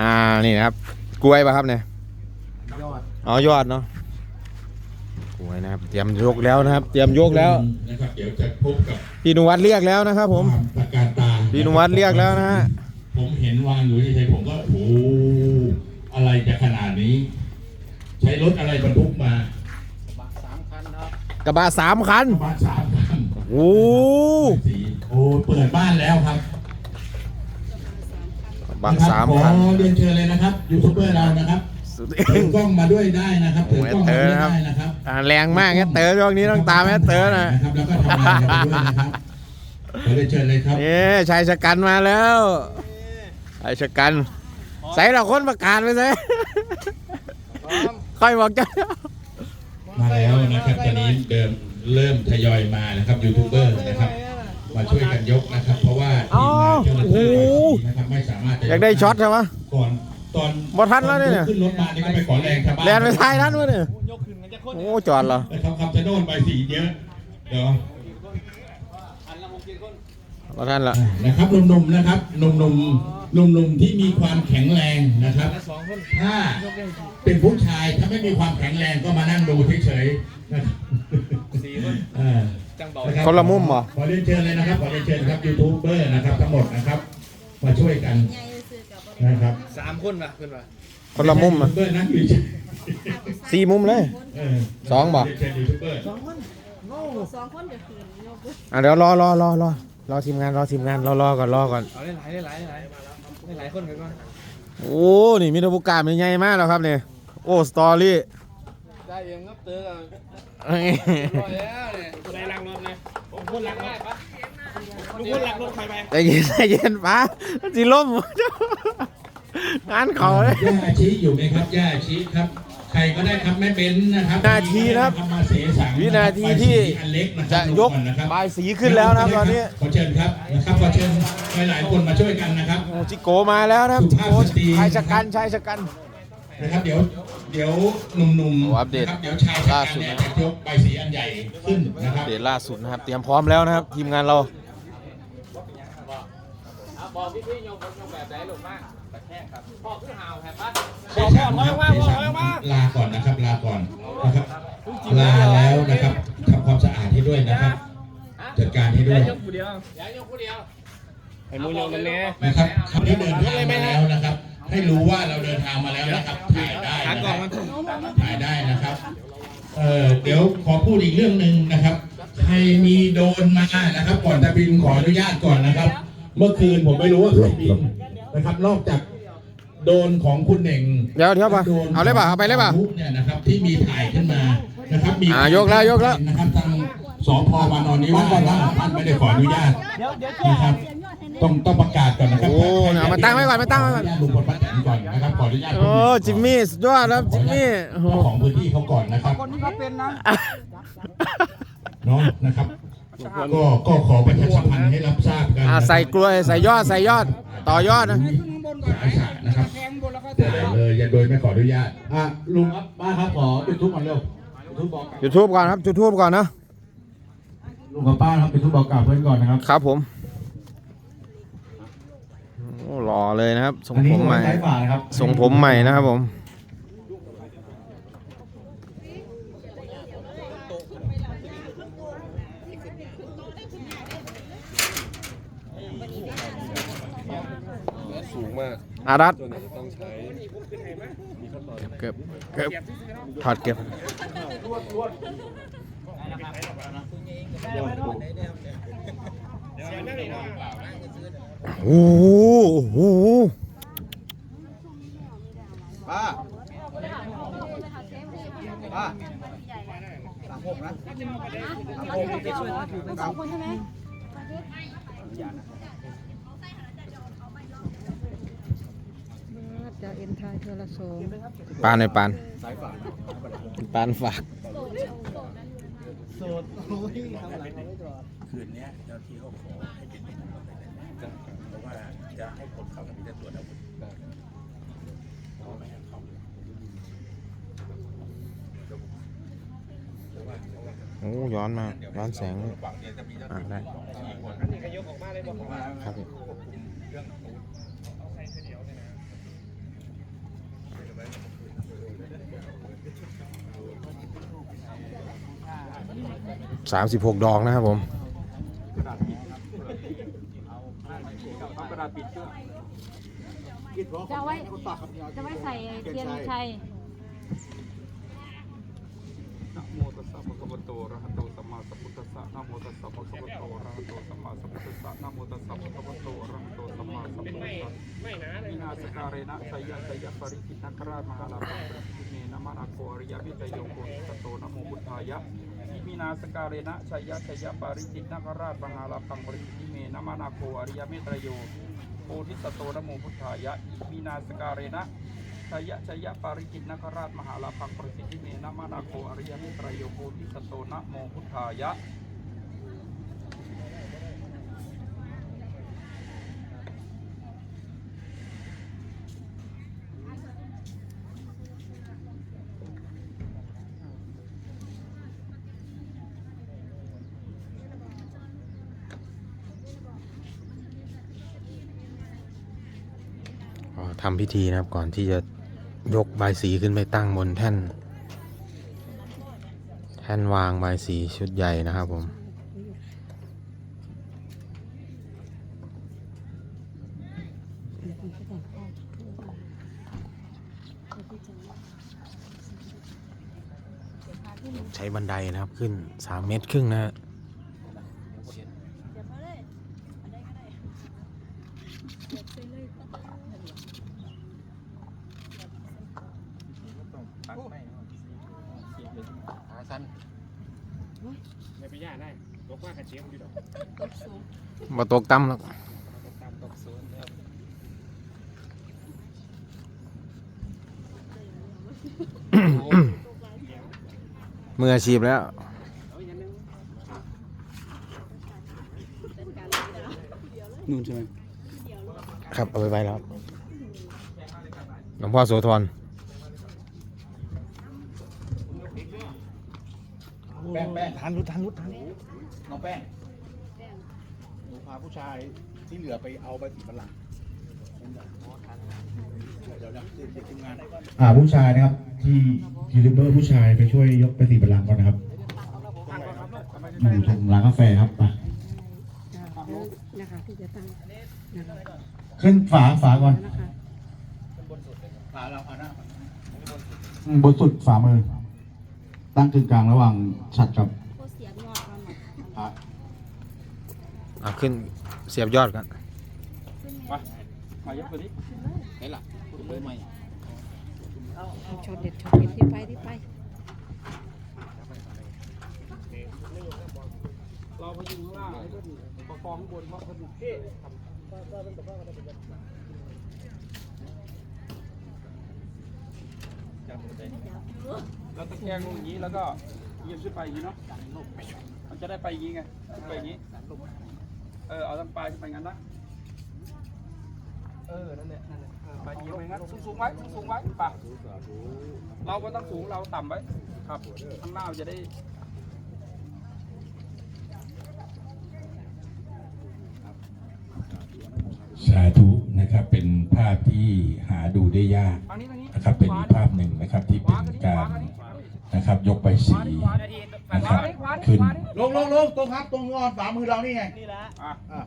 อ่านี่นะครับ กล้วยป่ะครับเนี่ยยอดอ๋อยอดเนาะกล้วยนะครับ เตรียมยกแล้วนะครับ เตรียมยกแล้วนะครับเดี๋ยวจะพบกับพี่นุวัฒน์เรียกแล้วนะครับ ผมความตะการตาพี่นุวัฒน์เรียกแล้วนะฮะผมเห็นวางอยู่เฉยๆผมก็โอ้โหอะไรจะขนาดนี้ ใช้รถอะไรบรรทุกมาบักสามคันครับกระบะสามคันประมาณสามคันโอ้สีโอ้เปิดบ้านแล้วครับกระ บะนะครับสามขอคันเรียนเชิญเลยนะครับยูทูบเบอร์เรานะครับสุดถือกล้องมาด้วยได้นะครับถือกล้องมาด้วยได้นะครับอ่าแรงมากแอตเตอร์ช่วงนี้ต้องตามแอตเตอร์นะนะครับแล้วก็ทำงานกันไปด้วยนะครับขอเรียนเชิญเลยครับนี่ชายชะกันมาแล้วชายชะกัน ใส่เราคนประกาศไปเลยค่อยบอกจ้ามาแล้วนะครับตอนนี้เดิมเริ่มทยอยมานะครับยูทูบเบอร์นะครับมาช่วยกันยกนะครับ เพราะว่าทีมงานเจ้าหน้าที่นะครับ อยากได้ช็อตใช่ไหมก่อนตอนบ่ทันแล้วเนี่ย ขึ้นรถมานี่ก็ไปขอแรงชาวบ้านแลนไปท้ายนั้นวะเนี่ยยกขึ้นกันจะคนโอ้จอดเหรอนะครับคำชะโนดใบสีเยอะเดี๋ยวอันละหกเจ็ดคนมาท่านละนะครับหนุ่มๆนะครับหนุ่มๆหนุ่มๆที่มีความแข็งแรงนะครับสองคนถ้าเป็นผู้ชายถ้าไม่มีความแข็งแรงก็มานั่งดูเฉยๆนะครับสี่คนเออจังเบารับคนละมุมเหรอ ขอเรียนเชิญเลยนะครับ ขอเรียนเชิญครับยูทูบเบอร์นะครับทั้งหมดนะครับ มาช่วยกัน นะครับสามคนป่ะเพื่อนป่ะคนละมุมยูอะทูบเบอร์นั่งอยู่เฉยสี่มุมเลย เออสองบ่เรียนเชิญยูทูบเบอร์สองคนเดี๋ยวคืนยกอะเดี๋ยวรอรอรอรอรอทีมงานรอทีมงานรอรอก่อนรอก่อนเอาได้หลายได้หลายได้หลายได้หลายคนไปก่อนโอ้นี่มีทบุกการเป็นใหญ่มากแล้วครับเนี่ยโอ้สตอรี่ ได้เองครับเตอร์เอ้ยร้อยแล้วเนี่ยตัวไหนลังรถนะผมคนลังได้ปะ ลุงคนลังรถใครไปใจเย็นใจเย็นป้าจีล่มงานเขาเลยย่าอาชีอยู่ไหมครับย่าอาชีครับ ใครก็ได้ครับแม่เบนนะครับนาทีนะครับทำมาเสียสังวินาทีที่อันเล็กนะคจะรับยกลงอนนะครับบายสีขึ้นแล้วนะครับตอนนี้ขอเชิญครับนะครับขอเชิญหลายๆคนมาช่วยกันนะครับโอ้จิโกมาแล้วนะครับจิโกชายชะกันชายชะกันนะครับเดี๋ยวเดี๋ยวหนุ่มโอ้ๆอัปเดตนะครับเดี๋ยวชายชะล่ากันสุดเนี่ยนะจะยกใบสีอันใหญ่ขึ้นนะครับเดตล่าสุดนะครับ เตรียมพร้อมแล้วนะครับ ทีมงานเรา บอกพี่พี่โยกโยกแบบไหนลูกมากตะแคงครับพ่อขึ้นหาวแฮปะเสียสังครับเสียสังลาก่อนนะครับ ลาก่อนนะครับ ลาแล้วนะครับทำความสะอาดให้ด้วยนะครับจัดการให้ด้วยยกผู้เดียวอย่ายกผู้เดียวไอ้มูยกมันแน่ นะครับคำนี้เดินทางมาแล้วนะครับ ให้รู้ว่าเราเดินทางมาแล้วนะครับถ่ายได้ขานะกคล่อรังบ มัน ถ่ายได้นะครับ เอ่อเดี๋ยวขอพูดอีกเรื่องหนึ่งนะครับ ใครมีโดรนมานะครับ ก่อนจะบินขออนุญาตก่อนนะครับ เมื่อคืนผมไม่รู้ว่าใครบินนะครับ นอกจากโดรนของคุณเน่งเดี๋ยวเดี๋ยวป่ะโดรนเอาเลยป่ะเอาไปเลยป่ะของบุ๊กเนี่ยนะครับที่มีถ่ายขึ้นมานะครับมีอ่ายกแล้วยกแล้ว นะครับทางสพวานอนนิวาสว่าท่านไม่ได้ขออนุญาตนะครับต้องต้องประกาศก่อนนะครับโอ้เนี่ยเอามาตั้งไว้ก่อนมาตั้งไว้ก่อนขออนุญาตลุงพลป้าแตนก่อนนะครับขออนุญาตโอ้จิมมี่สุดยอดครับจิมมี่โอ้โหเจ้าของพื้นที่เขาก่อนนะครับคนที่เขาเป็นนะเนาะนะครับ ก็ก็ขอประชาสัมพันธ์ให้รับทราบกันอ่าใส่กล้วยใส่ยอดใส่ยอด ต่อยอดนะขึ้นข้างบนก่อนสายสานะครับแทงบนแล้วก็แต่เลยอย่าโดยไม่ขออนุญาตอะลุงครับป้าครับขอจุดทูบก่อนเร็วจุดทูบบอกจุดทูบก่อนครับจุดทูบก่อนนะลุงกับป้าครับจุดทูบบอกกล่าวเพื่อนก่อนนะครับครับผมโอ้หล่อเลยนะครับทรงอันนี้ผมใหม่ใช้ฝ่านะครับทรงผมใหม่นะครับผม สูงมากอารัตจนจะต้องใช้เก็บเก็บถอดเก็บโอ้โหโอ้โหป้าป้าสามหกนะสามหกสองคนใช่ไหม จะเอ็นทายเทอละสองปานในปานปานฝากคืนนี้เจ้าที่เขาขอให้เป็นเพราะว่าจะให้คนเข้ามีแต่ตรวจอาวุธเพราะไม่ให้เข้าโอ้ย้อนมาย้อนแสงอ่าได้ครับ สามสิบหกดอกนะครับผมจะไว้จะไว้ใส่เทียนชัยนะโมตัสสะภะคะวะโตอะระหะโตสัมมาสัมพุทธัสสะนะโมตัสสะภะคะวะโตอะระหะโตสัมมาสัมพุทธัสสะนะโมตัสสะภะคะวะโตอะระหะโตสัมมาสัมพุทธัสสะไม่นะเลยนาสการะนะชัยยะชัยยะปริกิณัคราชมหาลาภะ นะมานาโคอริยวิจโยโกสตโตนะโมพุทธายะอิมินาสการเรนะชัยยะชัยยะปริกิตนักราชมหาลาภังปริติเมนะมานาโคอริยเมตรโยโพธิสโตนะโมพุทธายะอิมินาสการเรนะชัยยะชัยยะปาริจิตนคราชมหาลาภังปริติเมนะมานาโคอริยเมตรโยโพธิสโตนะโมพุทธายะ ทำพิธีนะครับ ก่อนที่จะยกใบสีขึ้นไปตั้งบนแท่น แท่นวางใบสีชุดใหญ่นะครับผมใช้บันไดนะครับขึ้น 3 เมตรครึ่งนะฮะ ไม่ไปย่าได้ตกว่ากระเจี๊ยบอยู่ดอกมาตกต่ำแล้วตามตกศูนย์แล้วมืออาชีพแล้วนู่นใช่ไหม ครับเอาไปไปแล้วครับหลวงพ่อโสธร ป้งแป้งทันรุดทันรุดทันน้องแป้งหนูพาผู้ชายที่เหลือไปเอาไปสีบัลลังก์เดี๋ยวเดี๋ยวเดี๋ยวทีมงานอ่าผู้ชายนะครับ ที่ยูทูบเบอร์ผู้ชายไปช่วยยกไปสีบัลลังก์ก่อนนะครับอยู่ตรงร้านกาแฟครับไปนะคะที่จะตั้งนะคะขึ้นฝาฝาก่อน นะคะฝาเราเอาหน้าอืมบนสุดฝามือ ตั้งกึ่งกลางระหว่างฉัดกับก็เสียงงอกกันหมดพระอะขึ้นเสียบยอดกันมายกตัวนี้ช็อตเด็ดช็อตเด็ดที่ไปที่ไปเราไปยืนข้างล่างให้เพื่อนประคองข้างบนเพราะเพื่ อนเท่เราตะแคงลงอย่างนี้แล้วก็เหยียบขึ้นไปอย่างนี้เนาะมันจะได้ไปอย่างนี้ไงขึ้นไปอย่างนี้เออเอาทางปลายขึ้นไปงั้นนะเออนั่นแหละนั่นแหละเออไปยิงไปงั้นสูงๆไว้สูงๆไว้ปะเราก็ต้องสูงเราต่ำไว้ครับข้างหน้าจะได้สาธุนะครับเป็นภาพที่หาดูได้ยากทาง นี้ทางนี้นะครับเป็นอีกภาพหนึ่งนะครับที่เป็นการนะครับยกใบสีนะครับขึ้นลงลงลงตรงครับตรงงอนฝ่ามือเรานี่ไงอะ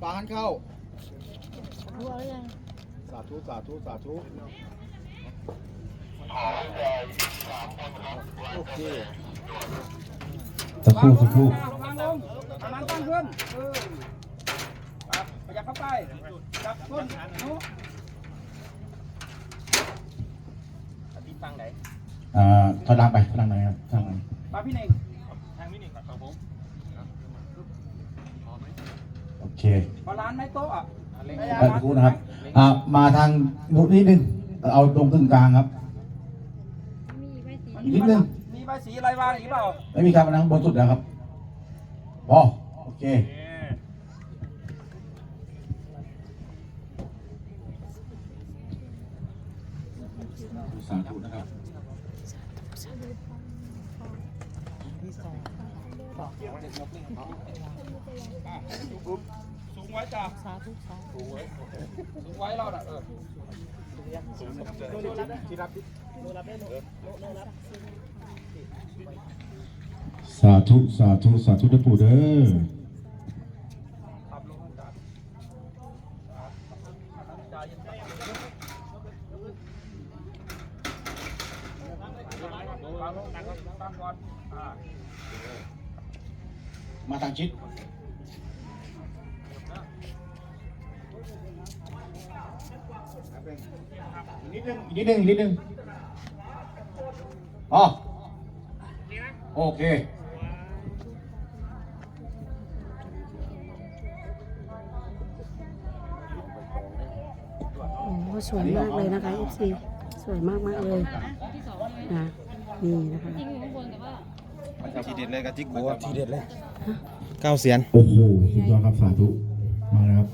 ฝ่าหันเข้าสาธุสาธุสาธุโอเคสักครู่สักครู่ทางลงทางนั้นตั้งขึ้นเออครับขยับเข้าไปจับต้นนู้ตีตังไหน อ่า ถอยหลังไปถอยหลังไปครับถอยหลังตาพี่เน่งทางพี่เน่งครับผมโอเคบาลานซ์ไหมโต๊ะอะไปสักครู่นะครับอ่ามาทางนุดนิดนึงเอาตรงกึ่งกลางครับมีไว้สีนิดนึงมีใบสีอะไรวางอีกเปล่าไม่มีครับมานั่งบนสุดแล้วครับพอโอเค สูงไว้จ้ะสูงไว้สูงไว้เราน่ะเออสาธุสาธุสาธุนะปู่เด้อ นิดนึงอีกนิดนึงอีกนิดนึงอ๋อโอเคโอ้โหสวยมากเลยนะคะ FC สวยมากมากๆเลยนะนี่นะคะ ทีเด็ดเลยกับจิกโกทีเด็ดเลยเก้าเสียน โอ้โห สุดยอดครับ สาธุ มาเลยครับ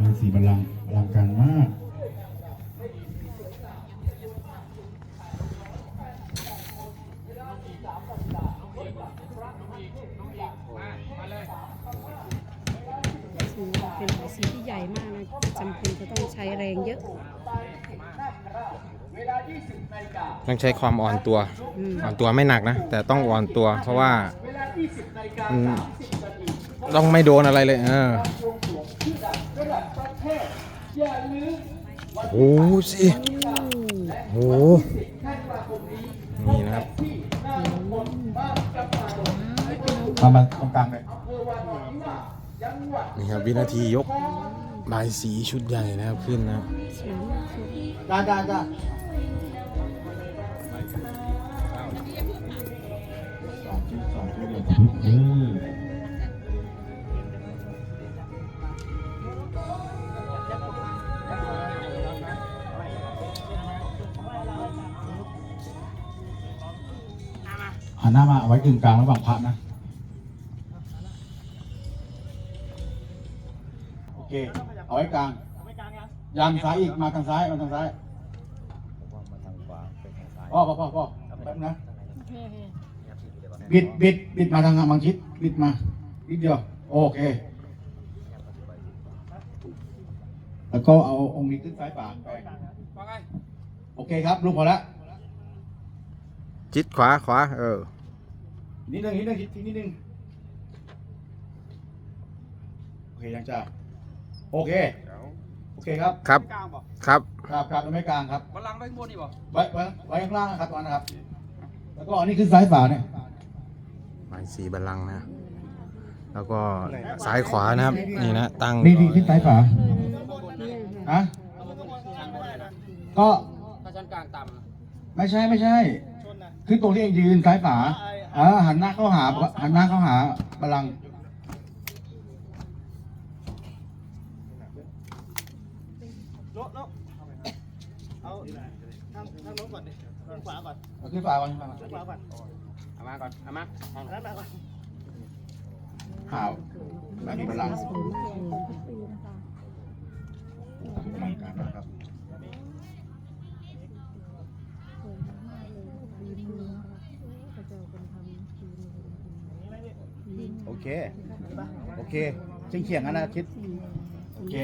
มาสีบัลลังก์อลังการมาก สีเป็นสีที่ใหญ่มากนะจำเป็นจะต้องใช้แรงเยอะ ต้องใช้ความอ่อนตัว อ่อนตัวไม่หนักนะ แต่ต้องอ่อนตัว เพราะว่าต้องไม่โดนอะไรเลย เออโอ้โหสิโอ้ มามาตรงกลางเลยนี่ครับวินาทียกบายสีชุดใหญ่นะครับขึ้นนะสวยมากสวยจ้าจ้าจ้าสาธุสาธุเด้อสาธุเด้อหันหน้ามาเอาไว้กึ่งกลางระหว่างพระนะ เคเอาไว้กลางยันซ้ายอีกมาทางซ้ายมาทางซ้ายพ่อพ่อพ่อพ่อแป๊บนะบิดบิดบิดมาทางบางชิดบิดมานิดเดียวโอเค แล้วก็เอาองค์นี้ขึ้นซ้ายปากไปโอเคครับลูกพอแล้วจิตขวาขวาเออนิดนึงนิดนึงทีนิดนึงโอเคยังจ้า โอเค โอเคครับ ครับครับ ครับครับแล้วไม่กลางครับ บัลลังก์ไว้ข้างบนนี่บ่ไว้ไว้ไว้ข้างล่างนะครับตอนนะครับ แล้วก็อันนี้ขึ้นซ้ายฝาเนี่ยบายสีบัลลังก์นะ แล้วก็ซ้ายขวานะครับ นี่นะตั้งนี่นี่ขึ้นซ้ายฝาฮะก็ถ้าชั้นกลางต่ไม่ใช่ไม่ใช่ขึ้นตรงที่เองยืนซ้ายฝาอ่าหันหน้าเข้าหาหันหน้าเข้าหาบาลังก์ โน้ตโน้ตเอาทางทางโน้ตก่อนดิทาง ขวาก่อนเอาขึ้นฝาก่อนขึ้นฝาก่อนทางขวาก่อนำเอามาก่อนเอามาทางอันนั้นมาก่อนข่าวแบบนี้บาลังก์สวยมากเลยนะคะอลังการนะครับโอเค โอเคเชียงเขียงๆกันนะคิด โอเค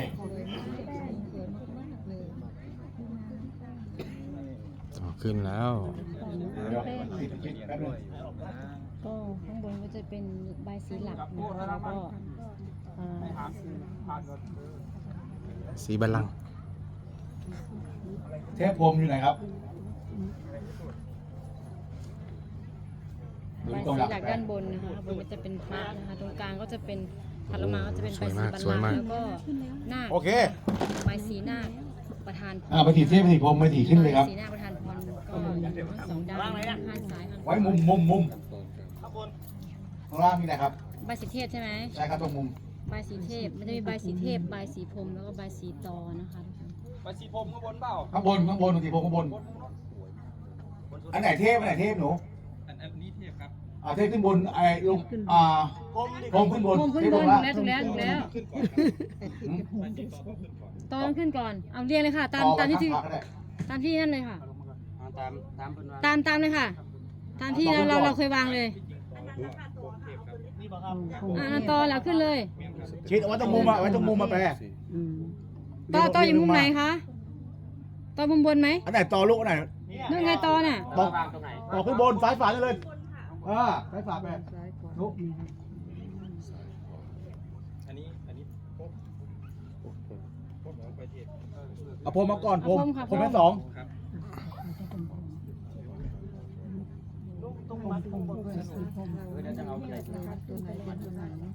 อ๋อ ขึ้นแล้วเดี๋ยวคิดคิดแป๊บนึงก็ข้างบนก็จะเป็นใบายสีหลักนะคะแล้วก็เอ่อสีบัลลังก์เทพพรหมอยู่ไหนครับดูใบายตรงสีหลักหลักด้านบนนะคะข้างบนก็จะเป็นพระนะคะตรงกลางก็จะเป็นถัดลงมาก็จะเป็นใบายสีบัลลังก์แล้วก็นาคโอเคใบายสีนาคประธานพรอ่าไปถีเทพไปถีพรหมไปถีขึ้นเลยครับใบายสีนาคประธาน พรก็สองด้านข้างซ้ายข้างขไว้วามุมมุมมุมข้างบนข้างล่างนี่นะครับ ใบายสีเทพใช่ไหมใช่ครับตรงมุม ใบายสีเทพมันจะมีใบายสีเทพใบายสีพรหมแล้วก็ใบายสีตอนะคะทุกคนไปสีผมข้างบนเปล่าข้างบนข้างบนถีพรหมข้างบนอันไหนเทพอันไหนเทพหนูอันอันนี้เทียบครับอ่าเทพขึ้นบนไอ้ลงอ่าผมดิพรหมขึ้นบนพรหมขึ้นเทพบลนงล่างถูกแล้วถูกแล้วถูกแล้วอืมตอนขึ้นก่อนเอาเรียงเลยค่ะ ตามต่อตามที่ที่ข้งขวก็ได้ตามที่นั่นเลยค่ะ ตามตามเพิ่นว่าตามตามเลยค่ะ ตามที่เราเราเราเคยวางเลยนี่บอกครับอ่าตอนแล้วขึ้นเลยชิดเอาไว้ตรงมุมอะเอาไว้ตรงมุมมาแปลอืมตอตออยู่มุมไหนคะตอมุมบนไหมอันไหนต่อลูกอันไหน นู่นไงตอน่ะต่อต่อขึ้นบนซ้ายฝาได้เลยตเออใช้ฝาไปลุกอันนี้อันนี้พบพบของไปเทศเอาพรมมาก่อนพรมเอาพรมค่ะพรมพรมให้สองครับตัวไหนเป็นตัวไหน